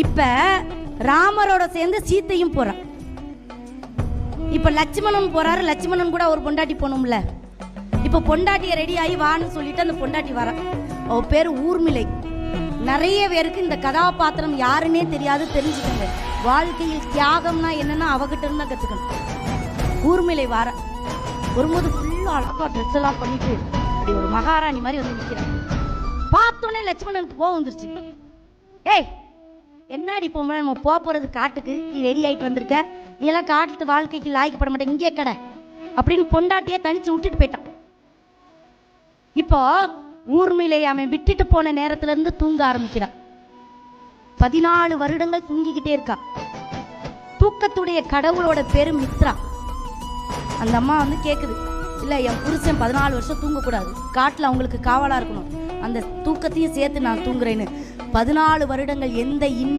இப்ப ராமரோட சேர்ந்து சீத்தையும் போறான். இப்ப லட்சுமணன் போறாரு லட்சுமணன் கூட ஒரு பொண்டாட்டி போகணும்ல. இப்ப பொண்டாட்டிய ரெடி ஆகி வான்னு சொல்லிட்டு அந்த பொண்டாட்டி வர அவ பேர் ஊர்மிளை. நிறைய பேருக்கு இந்த கதாபாத்திரம் யாருன்னே தெரியாது தெரிஞ்சுக்கோங்க. வாழ்க்கையில் தியாகம்னா என்னன்னா அவகிட்ட இருந்தா கத்துக்கணும். ஊர்மிளை வார. வரும்போது ஃபுல்லா அழகா ட்ரெஸ் எல்லாம் பண்ணிட்டு அப்படி ஒரு மகாராணி மாதிரி வந்து நிற்கிறேன் பார்த்தோன்னே லட்சுமணனுக்கு போக வந்துருச்சு. ஏய் என்னடி பொம்பளை நம்ம போக போறது காட்டுக்கு? நீ ரெடி ஆயிட்டு வந்திருக்க? நீ எல்லாம் காட்டு வாழ்க்கைக்கு லாய்க்கப்பட மாட்டேன் இங்கே கடை. அப்படின்னு பொண்டாட்டியே தனிச்சு விட்டுட்டு போயிட்டான். இப்போ ஊர்மையிலேயே அவன் விட்டுட்டு போன நேரத்துல இருந்து தூங்க ஆரம்பிக்கிறான். பதினாலு வருடங்கள் தூங்கிக்கிட்டே இருக்கா. தூக்கத்துடைய கடவுளோட பெரும் மித்ரா. அந்த அம்மா வந்து கேக்குது இல்ல என் புருஷன் பதினாலு வருஷம் தூங்கக்கூடாது. காட்டுல அவங்களுக்கு காவலா இருக்கணும். அந்த தூக்கத்தையும் சேர்த்து நான் தூங்குறேன்னு. பதினாலு வருடங்கள் எந்த இன்